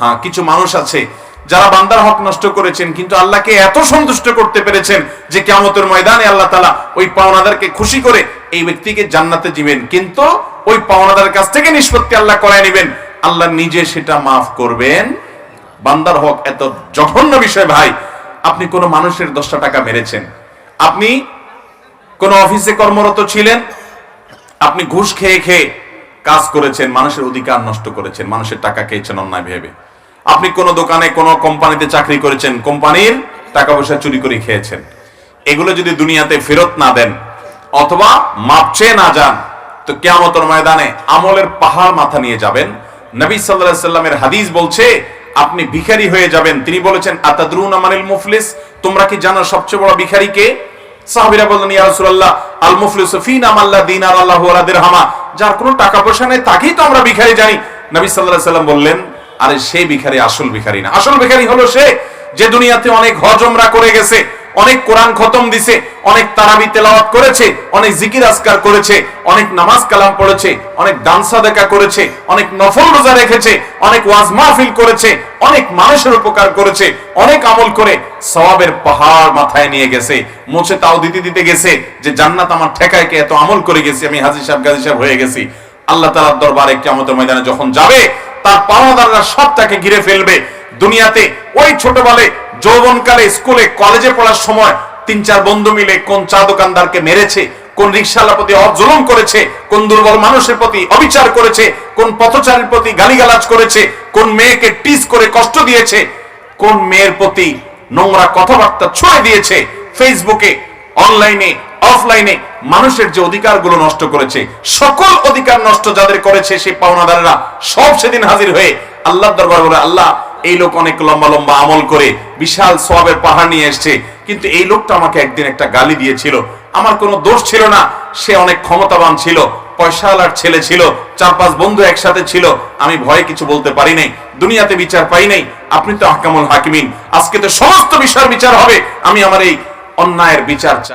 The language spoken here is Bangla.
হ্যাঁ কিছু মানুষ আছে যারা বান্দার হক নষ্ট করেছেন, কিন্তু আল্লাহকে এত সন্তুষ্ট করতে পেরেছেন যে কেমতের ময়দানে আল্লাহ তালা ওই পাওনাদারকে খুশি করে এই ব্যক্তিকে জান্নাতে দিবেন। কিন্তু ওই পাওনাদার কাছ থেকে নিষ্পত্তি আল্লাহ করায় নেবেন। আল্লাহ নিজে সেটা মাফ করবেন। বান্দার হক এত জঘন্য বিষয় ভাই। আপনি কোনো মানুষের দশটা টাকা মেরেছেন। আপনি কোন অফিসে কর্মরত ছিলেন। আপনি ঘুষ খেয়ে খেয়ে কাজ করেছেন, মানুষের অধিকার নষ্ট করেছেন, মানুষের টাকা খেয়েছেন অন্যায় ভেবে। আপনি কোন দোকানে কোন কোম্পানিতে চাকরি করেছেন, কোম্পানির টাকা পয়সা চুরি করে খেয়েছেন। এগুলো যদি দুনিয়াতে ফেরত না দেন অথবা মাপ চেয়ে না যান, তো কেয়ামতের ময়দানে আমলের পাহাড় মাথা নিয়ে যাবেন। নবী সাল্লাল্লাহু সাল্লামের হাদিস বলছে, আপনি ভিখারি হয়ে যাবেন। তিনি বলেছেন, আতাদরুন আমানিল মুফলিস? তোমরা কি জানো সবচেয়ে বড় ভিখারি কে? বললেন, ইয়া রাসূলুল্লাহ, আল মুফলিসু ফিনা মাল্লা দিনার আল্লাহু দিরহামা। যার কোনো টাকা পয়সা নেই, তাকেই তো আমরা ভিখারি জানি। নবী সাল্লাল্লাহু আলাইহি সাল্লাম বললেন আরে সেই ভিখারি আসল ভিখারি না। আসল ভিখারি হলো সে যে দুনিয়াতে অনেক হজ ওমরা করে গেছে, অনেক কোরআন খতম দিছে, অনেক তারাবি তেলাওয়াত করেছে, অনেক জিকির আজকার করেছে, অনেক নামাজ কালাম পড়েছে, অনেক দান সাদাকা করেছে, অনেক নফল রোজা রেখেছে, অনেক ওয়াজ মাহফিল করেছে, অনেক মানুষের উপকার করেছে, অনেক আমল করে সওয়াবের পাহাড় মাথায় নিয়ে গেছে, মুছে তাও দিতে দিতে গেছে, যে জান্নাত আমার ঠেকায় কে এত আমল করে গেছি, আমি হাজির সাহেব, গাজী সাহেব হয়ে গেছি। আল্লাহ তাআলার দরবারে কিয়ামতের ময়দানে যখন যাবে তার পাওনাদাররা সব তাকে ঘিরে ফেলবে। দুনিয়াতে ওই ছোটবেলায় যৌবনকালে স্কুলে, কলেজে পড়ার সময় তিন চার বন্ধু মিলে কোন চা দোকানদারকে মেরেছে, কোন রিক্সাওয়ালার প্রতি অজুলুম করেছে, কোন দুর্বল মানুষের প্রতি অবিচার করেছে, কোন পথচারীর প্রতি গালিগালাজ করেছে, কোন মেয়েকে টিস করে কষ্ট দিয়েছে, কোন মেয়ের প্রতি নোংরা কথাবার্তা ছুঁয়ে দিয়েছে, ফেসবুকে অনলাইনে অফলাইনে মানুষের যে অধিকারগুলো নষ্ট করেছে, সকল অধিকার নষ্ট যাদের করেছে সেই পাওনাদাররা সব সেদিন হাজির হয়ে আল্লাহ দরবার বলে, আল্লাহ, এই লোক অনেক লম্বা লম্বা আমল করে বিশাল সবের পাহাড় নিয়ে এসছে, কিন্তু এই লোকটা আমাকে একদিন একটা গালি দিয়েছিল। আমার কোনো দোষ ছিল না, সে অনেক ক্ষমতাবান ছিল, পয়সাওয়ালার ছেলে ছিল, চার পাঁচ বন্ধু একসাথে ছিল, আমি ভয়ে কিছু বলতে পারি নাই, দুনিয়াতে বিচার পাই নাই, আপনি তো হাকামুল হাকিমিন, আজকে তো সমস্ত বিষয়ের বিচার হবে, আমি আমার এই অন্যায়ের বিচার